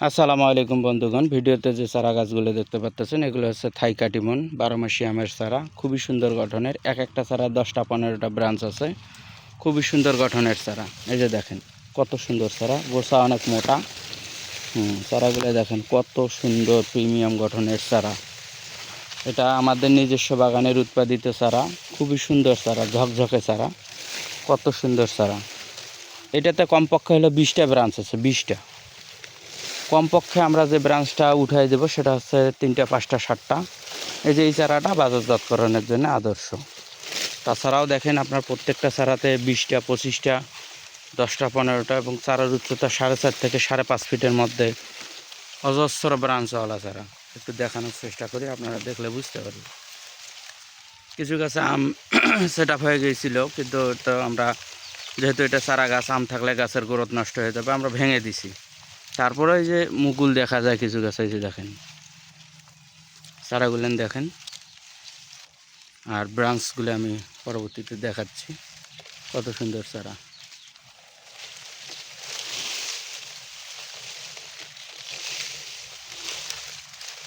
আসসালামু আলাইকুম বন্ধুগণ। ভিডিওতে যে চারা গাছগুলো দেখতে পাচ্ছেন এগুলো হচ্ছে থাই কাটিমন বারো মাসি আমের চারা। খুবই সুন্দর গঠনের, এক একটা চারা দশটা, পনেরোটা ব্রাঞ্চ আছে। খুবই সুন্দর গঠনের চারা। এই যে দেখেন, কত সুন্দর চারা গোসা অনেক মোটা। হুম, চারাগুলো দেখেন, কত সুন্দর প্রিমিয়াম গঠনের চারা। এটা আমাদের নিজস্ব বাগানের উৎপাদিত চারা, খুবই সুন্দর চারা, ঝকঝকে চারা, কত সুন্দর চারা। এটাতে কমপক্ষে হলো বিশটা ব্রাঞ্চ আছে, বিশটা। কমপক্ষে আমরা যে ব্রাঞ্চটা উঠাই দেবো, সেটা হচ্ছে তিনটা, পাঁচটা, সাতটা। এই যে এই চারাটা বাজারজাতকরণের জন্য আদর্শ। তাছাড়াও দেখেন আপনার প্রত্যেকটা চারাতে বিশটা, পঁচিশটা, দশটা, পনেরোটা এবং চারার উচ্চতা সাড়ে চার থেকে সাড়ে পাঁচ ফিটের মধ্যে অজস্র ব্রাঞ্চওয়ালা চারা। একটু দেখানোর চেষ্টা করি, আপনারা দেখলে বুঝতে পারবেন। কিছু গাছে আম সেট আপ হয়ে গিয়েছিল, কিন্তু তো আমরা যেহেতু এটা চারা গাছ, আম থাকলে গাছের গ্রোথ নষ্ট হয়ে যাবে, আমরা ভেঙে দিছি। তারপরে এই যে মুকুল দেখা যায় কিছু গাছে, এই যে দেখেন। চারাগুলেন দেখেন। আর ব্রাঞ্চগুলো আমি পরবর্তীতে দেখাচ্ছি, কত সুন্দর চারা।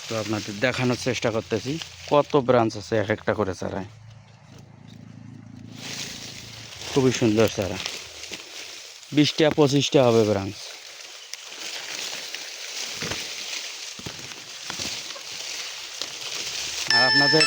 তো আপনাদের দেখানোর চেষ্টা করতেছি, কত ব্রাঞ্চ আছে এক একটা করে চারায়। খুবই সুন্দর চারা। বিশটা, পঁচিশটা হবে ব্রাঞ্চ। আপনাদের